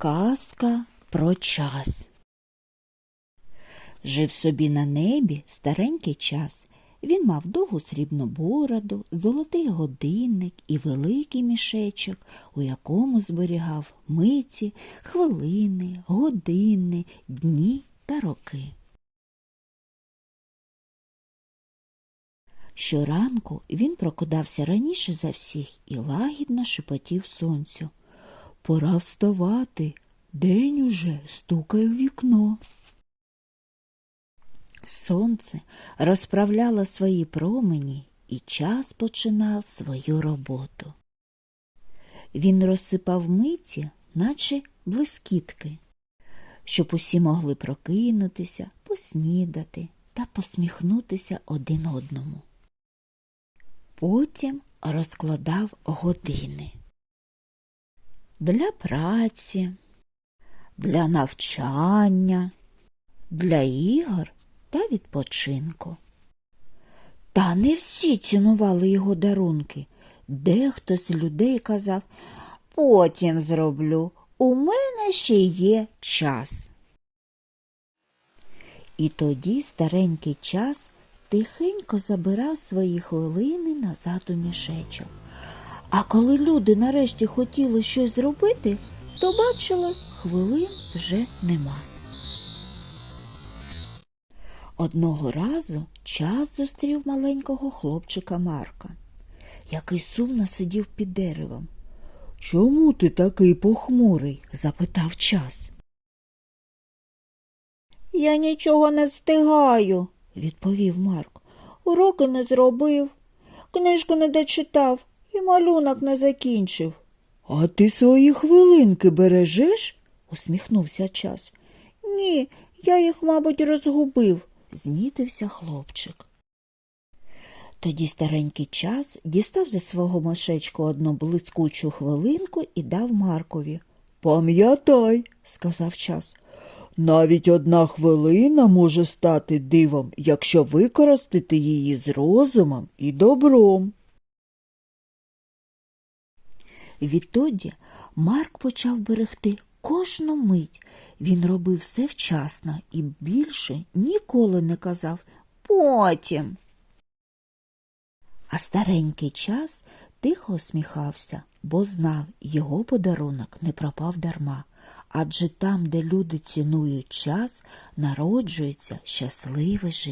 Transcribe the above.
Казка про час. Жив собі на небі старенький час. Він мав довгу срібну бороду, золотий годинник і великий мішечок, у якому зберігав миті, хвилини, години, дні та роки. Щоранку він прокидався раніше за всіх і лагідно шепотів сонцю. Пора вставати. День уже стукає в вікно. Сонце розправляло свої промені, і час починав свою роботу. Він розсипав миті, наче блискітки, щоб усі могли прокинутися, поснідати та посміхнутися один одному. Потім розкладав години для праці, для навчання, для ігор та відпочинку. Та не всі цінували його дарунки. Дехто з людей казав Потім зроблю, у мене ще є час. І тоді старенький час тихенько забирав свої хвилини назад у мішечок. А коли люди нарешті хотіли щось зробити, то бачили, хвилин вже нема. Одного разу час зустрів маленького хлопчика Марка, який сумно сидів під деревом. Чому ти такий похмурий? запитав час. Я нічого не встигаю, відповів Марк. Уроки не зробив, книжку не дочитав і малюнок не закінчив. А ти свої хвилинки бережеш? усміхнувся час. Ні, я їх, мабуть, розгубив, знітився хлопчик. Тоді старенький час дістав зі свого мешечку одну блискучу хвилинку і дав Маркові. Пам'ятай, сказав час, навіть одна хвилина може стати дивом, якщо використати її з розумом і добром. Відтоді Марк почав берегти кожну мить. Він робив все вчасно і більше ніколи не казав потім. А старенький час тихо усміхався, бо знав, його подарунок не пропав дарма. Адже там, де люди цінують час, народжується щасливе життя.